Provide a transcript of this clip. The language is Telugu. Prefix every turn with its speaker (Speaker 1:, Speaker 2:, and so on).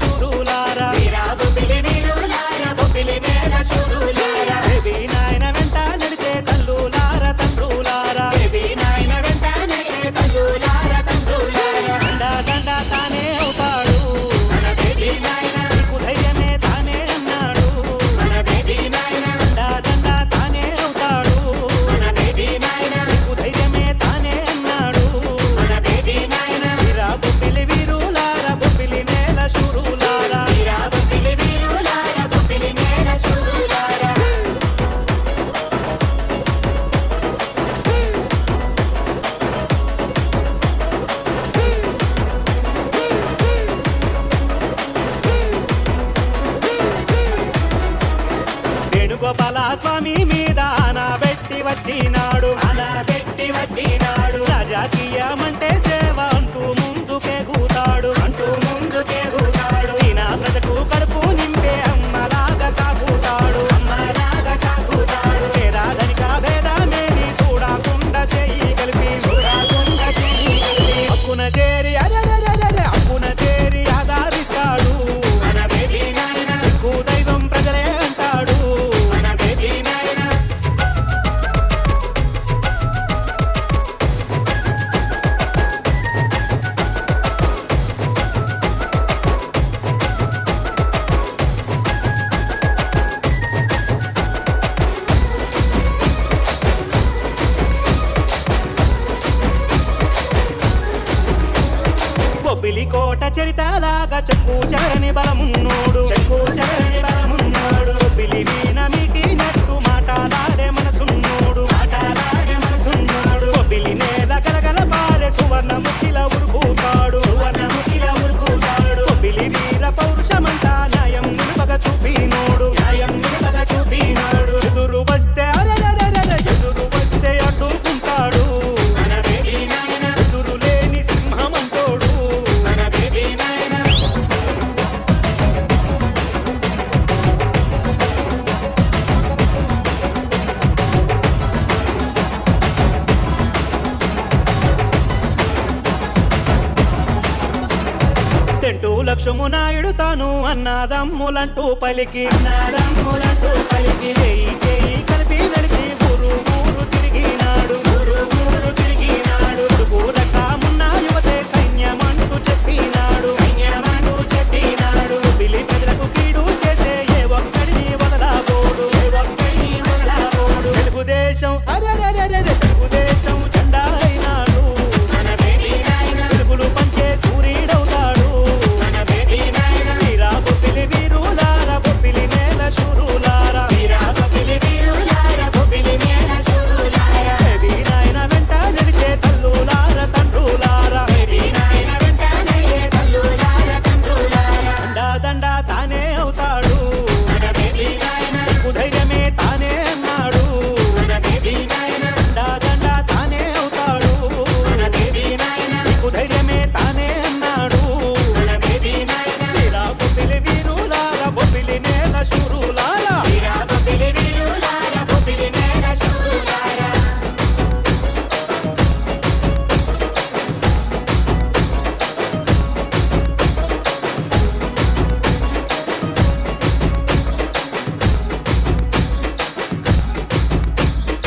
Speaker 1: శూరులా వేణుగోపాల స్వామి మీద అనబెట్టి వచ్చినాడు.
Speaker 2: అనబెట్టి వచ్చినాడు.
Speaker 1: కోట చరితలాగా చెక్కు చరణి బలమున్నోడు.
Speaker 2: చెక్కు చరణి బలమున్నాడు. పిలివీన
Speaker 1: మీ పక్షము నాయుడు తాను అన్నదమ్ములంటూ పలికి.
Speaker 2: అన్నదమ్ములంటూ పలికి.
Speaker 1: చేయి చేయి